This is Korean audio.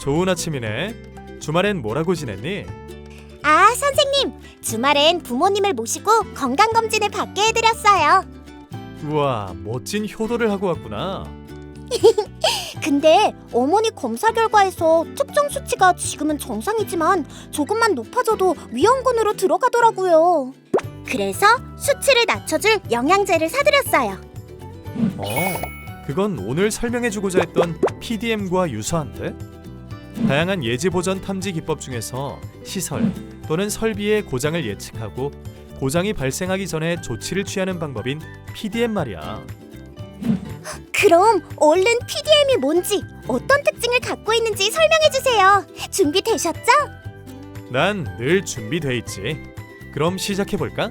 좋은 아침이네. 주말엔 뭐라고 지냈니? 아, 선생님. 주말엔 부모님을 모시고 건강검진을 받게 해드렸어요. 우와, 멋진 효도를 하고 왔구나. 근데 어머니 검사 결과에서 특정 수치가 지금은 정상이지만 조금만 높아져도 위험군으로 들어가더라고요. 그래서 수치를 낮춰줄 영양제를 사드렸어요. 어, 그건 오늘 설명해주고자 했던 PDM과 유사한데? 다양한 예지 보전 탐지 기법 중에서 시설 또는 설비의 고장을 예측하고 고장이 발생하기 전에 조치를 취하는 방법인 PDM 말이야. 그럼 얼른 PDM이 뭔지, 어떤 특징을 갖고 있는지 설명해 주세요. 준비되셨죠? 난 늘 준비돼 있지. 그럼 시작해 볼까?